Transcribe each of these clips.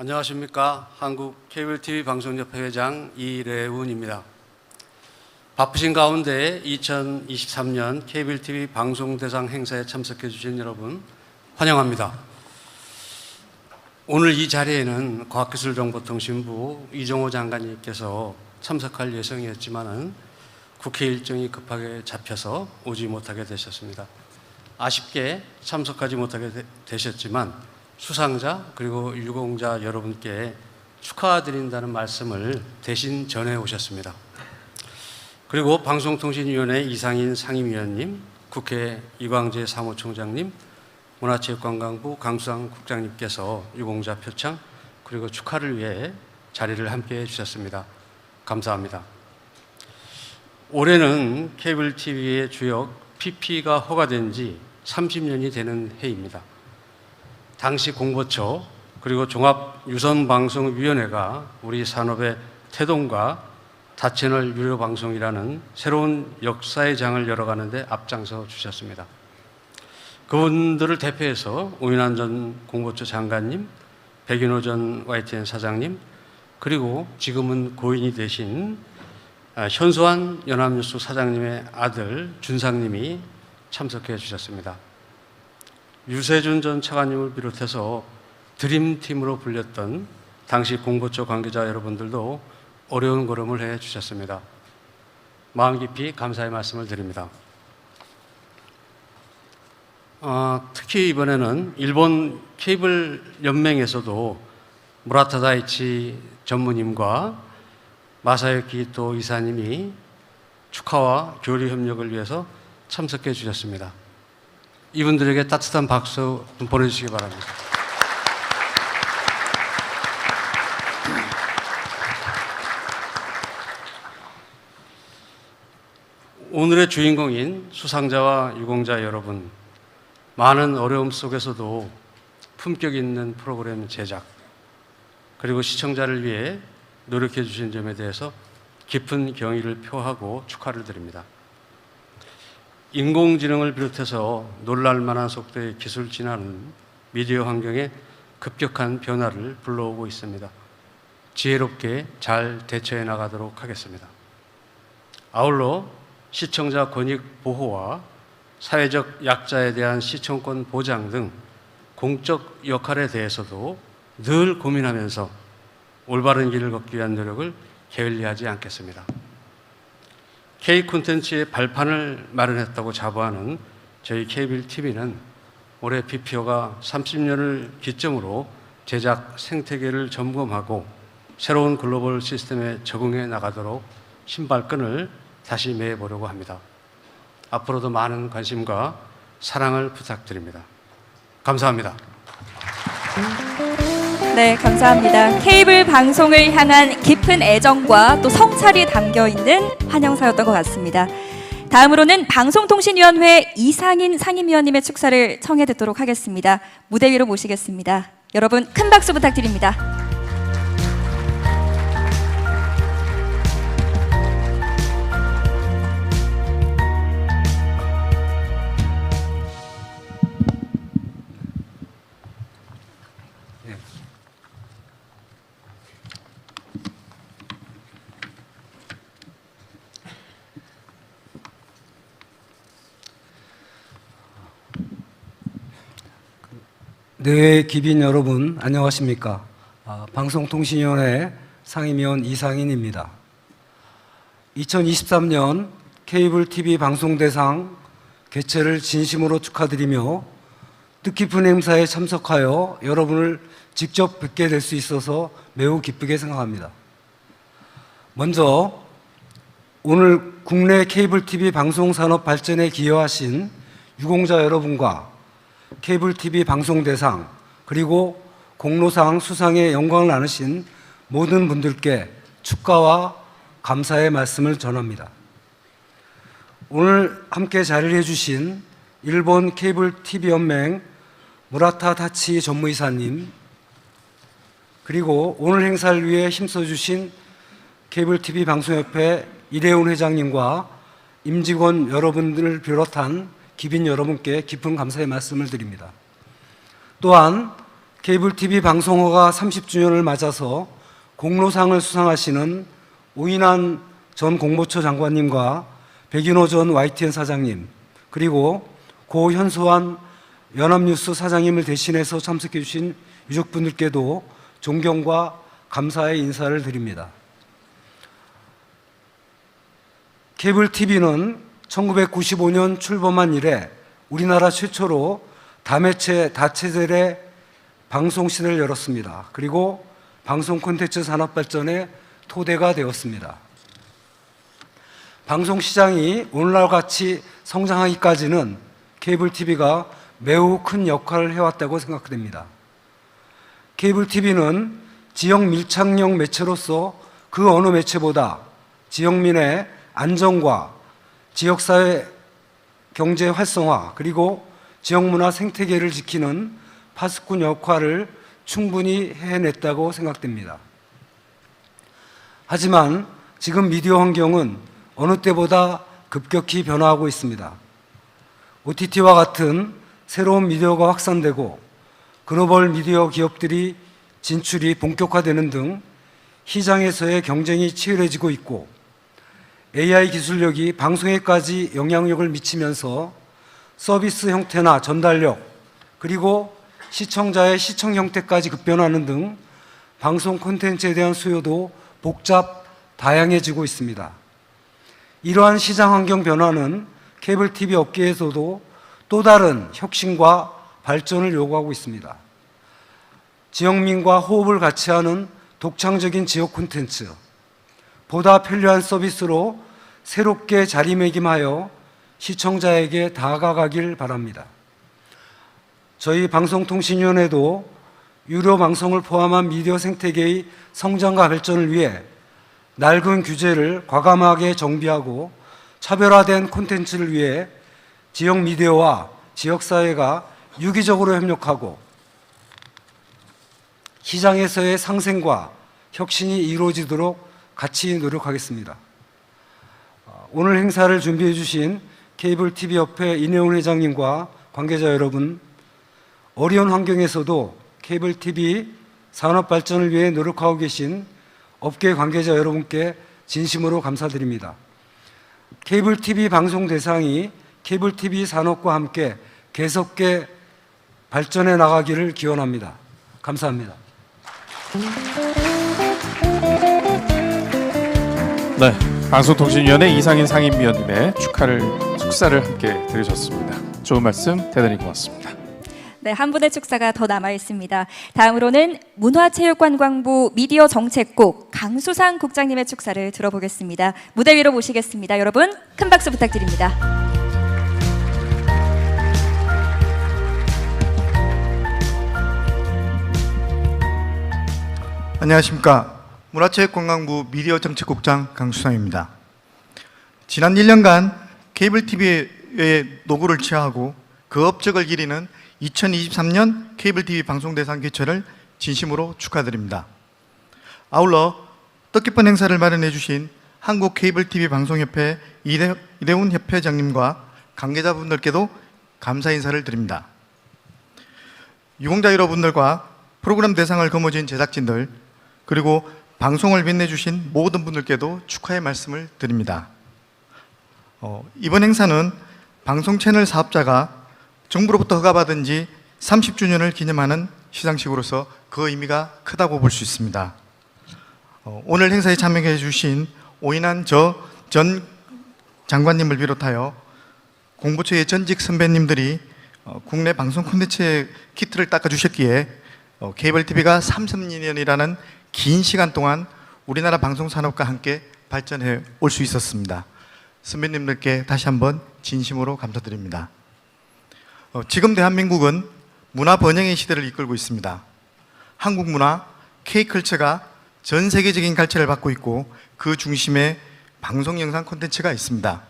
안녕하십니까. 한국 케이블 TV 방송협회 회장 이래운입니다. 바쁘신 가운데 2023년 케이블 TV 방송대상 행사에 참석해 주신 여러분 환영합니다. 오늘 이 자리에는 과학기술정보통신부 이종호 장관님께서 참석할 예정이었지만은 국회 일정이 급하게 잡혀서 오지 못하게 되셨습니다. 아쉽게 참석하지 못하게 되- 되셨지만 수상자 그리고 유공자 여러분께 축하드린다는 말씀을 대신 전해 오셨습니다. 그리고 방송통신위원회 이상인 상임위원님, 국회 이광재 사무총장님, 문화체육관광부 강수상 국장님께서 유공자 표창 그리고 축하를 위해 자리를 함께해 주셨습니다. 감사합니다. 올해는 케이블 TV의 주역 PP가 허가된 지 30년이 되는 해입니다. 당시 공보처 그리고 종합유선방송위원회가 우리 산업의 태동과 다채널 유료 방송이라는 새로운 역사의 장을 열어가는데 앞장서 주셨습니다. 그분들을 대표해서 오인환 전 공보처 장관님, 백인호 전 YTN 사장님, 그리고 지금은 고인이 되신 아, 현수환 연합뉴스 사장님의 아들 준상님이 참석해 주셨습니다. 유세준 전 차관님을 비롯해서 드림팀으로 불렸던 당시 공보처 관계자 여러분들도 어려운 걸음을 해 주셨습니다. 마음 깊이 감사의 말씀을 드립니다. 어, 특히 이번에는 일본 케이블 연맹에서도 무라타 다이치 전무님과 마사요키 또 이사님이 축하와 교류 협력을 위해서 참석해 주셨습니다. 이분들에게 따뜻한 박수 좀 보내주시기 바랍니다. 오늘의 주인공인 수상자와 유공자 여러분, 많은 어려움 속에서도 품격 있는 프로그램 제작, 그리고 시청자를 위해 노력해 주신 점에 대해서 깊은 경의를 표하고 축하를 드립니다. 인공지능을 비롯해서 놀랄 만한 속도의 기술 진화는 미디어 환경에 급격한 변화를 불러오고 있습니다. 지혜롭게 잘 대처해 나가도록 하겠습니다. 아울러 시청자 권익 보호와 사회적 약자에 대한 시청권 보장 등 공적 역할에 대해서도 늘 고민하면서 올바른 길을 걷기 위한 노력을 게을리하지 않겠습니다. K 콘텐츠의 발판을 마련했다고 자부하는 저희 케이블 TV는 올해 BPO가 30년을 기점으로 제작 생태계를 점검하고 새로운 글로벌 시스템에 적응해 나가도록 신발끈을 다시 매보려고 합니다. 앞으로도 많은 관심과 사랑을 부탁드립니다. 감사합니다. 네, 감사합니다. 케이블 방송을 향한 깊은 애정과 또 성찰이 담겨 있는 환영사였던 것 같습니다. 다음으로는 방송통신위원회 이상인 상임위원님의 축사를 청해 듣도록 하겠습니다. 무대 위로 모시겠습니다. 여러분 큰 박수 부탁드립니다. 네, 기빈 여러분 안녕하십니까? 아, 방송통신위원회 상임위원 이상인입니다. 2023년 케이블 TV 방송 대상 개최를 진심으로 축하드리며 뜻깊은 행사에 참석하여 여러분을 직접 뵙게 될 수 있어서 매우 기쁘게 생각합니다. 먼저 오늘 국내 케이블 TV 방송 산업 발전에 기여하신 유공자 여러분과 케이블 TV 방송 대상 그리고 공로상 수상의 영광을 나누신 모든 분들께 축하와 감사의 말씀을 전합니다. 오늘 함께 자리를 해주신 일본 케이블 TV 연맹 무라타 다치 전무이사님 그리고 오늘 행사를 위해 힘써 주신 케이블 TV 방송협회 이대훈 회장님과 임직원 여러분들을 비롯한 기빈 여러분께 깊은 감사의 말씀을 드립니다. 또한 케이블 TV 방송허가 30주년을 맞아서 공로상을 수상하시는 오인환 전 공보처 장관님과 백인호 전 YTN 사장님 그리고 고 현수환 연합뉴스 사장님을 대신해서 참석해 주신 유족분들께도 존경과 감사의 인사를 드립니다. 케이블 TV는 1995년 출범한 이래 우리나라 최초로 다매체 다체제의 방송 시대를 열었습니다. 그리고 방송 콘텐츠 산업 발전의 토대가 되었습니다. 방송 시장이 오늘날 같이 성장하기까지는 케이블 TV가 매우 큰 역할을 해왔다고 생각됩니다. 케이블 TV는 지역 밀착형 매체로서 그 어느 매체보다 지역민의 안정과 지역사회 경제 활성화 그리고 지역문화 생태계를 지키는 파수꾼 역할을 충분히 해냈다고 생각됩니다. 하지만 지금 미디어 환경은 어느 때보다 급격히 변화하고 있습니다. OTT와 같은 새로운 미디어가 확산되고 글로벌 미디어 기업들이 진출이 본격화되는 등 시장에서의 경쟁이 치열해지고 있고 AI 기술력이 방송에까지 영향력을 미치면서 서비스 형태나 전달력 그리고 시청자의 시청 형태까지 급변하는 등 방송 콘텐츠에 대한 수요도 복잡 다양해지고 있습니다. 이러한 시장 환경 변화는 케이블 TV 업계에서도 또 다른 혁신과 발전을 요구하고 있습니다. 지역민과 호흡을 같이 하는 독창적인 지역 콘텐츠, 보다 편리한 서비스로 새롭게 자리매김하여 시청자에게 다가가길 바랍니다. 저희 방송통신위원회도 유료 방송을 포함한 미디어 생태계의 성장과 발전을 위해 낡은 규제를 과감하게 정비하고 차별화된 콘텐츠를 위해 지역 미디어와 지역사회가 유기적으로 협력하고 시장에서의 상생과 혁신이 이루어지도록 같이 노력하겠습니다. 어, 오늘 행사를 준비해 주신 케이블 TV 협회 이내훈 회장님과 관계자 여러분, 어려운 환경에서도 케이블 TV 산업 발전을 위해 노력하고 계신 업계 관계자 여러분께 진심으로 감사드립니다. 케이블 TV 방송 대상이 케이블 TV 산업과 함께 계속해 발전해 나가기를 기원합니다. 감사합니다. 네, 방송통신위원회 이상인 상임위원님의 축하를 축사를 함께 들으셨습니다. 좋은 말씀 대단히 고맙습니다. 네, 한 분의 축사가 더 남아 있습니다. 다음으로는 문화체육관광부 미디어 정책국 강수상 국장님의 축사를 들어보겠습니다. 무대 위로 모시겠습니다. 여러분, 큰 박수 부탁드립니다. 안녕하십니까. 문화체육관광부 미디어 정책국장 강수상입니다. 지난 1년간 케이블 TV의 노고를 취하고 그 업적을 기리는 2023년 케이블 TV 방송 대상 개최를 진심으로 축하드립니다. 아울러 뜻깊은 행사를 마련해 주신 한국 케이블 TV 방송협회 이대, 이대훈 협회장님과 관계자분들께도 감사 인사를 드립니다. 유공자 여러분들과 프로그램 대상을 거머쥔 제작진들 그리고 방송을 빛내주신 모든 분들께도 축하의 말씀을 드립니다. 어, 이번 행사는 방송 채널 사업자가 정부로부터 허가받은 지 30주년을 기념하는 시상식으로서 그 의미가 크다고 볼 수 있습니다. 어, 오늘 행사에 참여해 주신 오인환 저전 장관님을 비롯하여 공보처의 전직 선배님들이 어, 국내 방송 콘텐츠의 키트를 닦아주셨기에 어, 케이블 TV가 30년이라는 긴 시간 동안 우리나라 방송 산업과 함께 발전해 올 수 있었습니다. 선배님들께 다시 한번 진심으로 감사드립니다. 어, 지금 대한민국은 문화 번영의 시대를 이끌고 있습니다. 한국 문화, K컬처가 전 세계적인 갈채를 받고 있고 그 중심에 방송 영상 콘텐츠가 있습니다.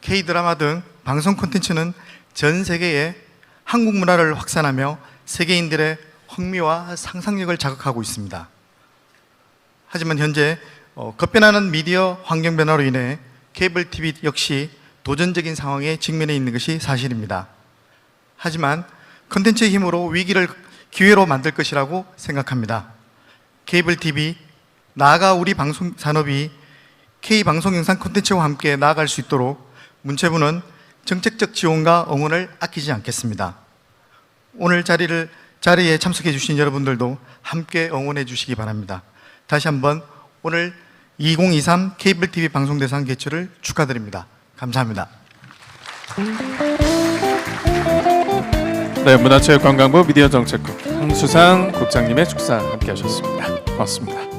K-드라마 등 방송 콘텐츠는 전 세계에 한국 문화를 확산하며 세계인들의 흥미와 상상력을 자극하고 있습니다. 하지만 현재 어, 급변하는 미디어 환경 변화로 인해 케이블 TV 역시 도전적인 상황에 직면해 있는 것이 사실입니다. 하지만 컨텐츠의 힘으로 위기를 기회로 만들 것이라고 생각합니다. 케이블 TV 나아가 우리 방송 산업이 K 방송 영상 콘텐츠와 함께 나아갈 수 있도록 문체부는 정책적 지원과 응원을 아끼지 않겠습니다. 오늘 자리를 자리에 참석해 주신 여러분들도 함께 응원해 주시기 바랍니다. 다시 한번 오늘 2023 케이블 TV 방송 대상 개최를 축하드립니다. 감사합니다. 네, 문화체육관광부 미디어정책국 황수상 국장님의 축사 함께하셨습니다. 고맙습니다.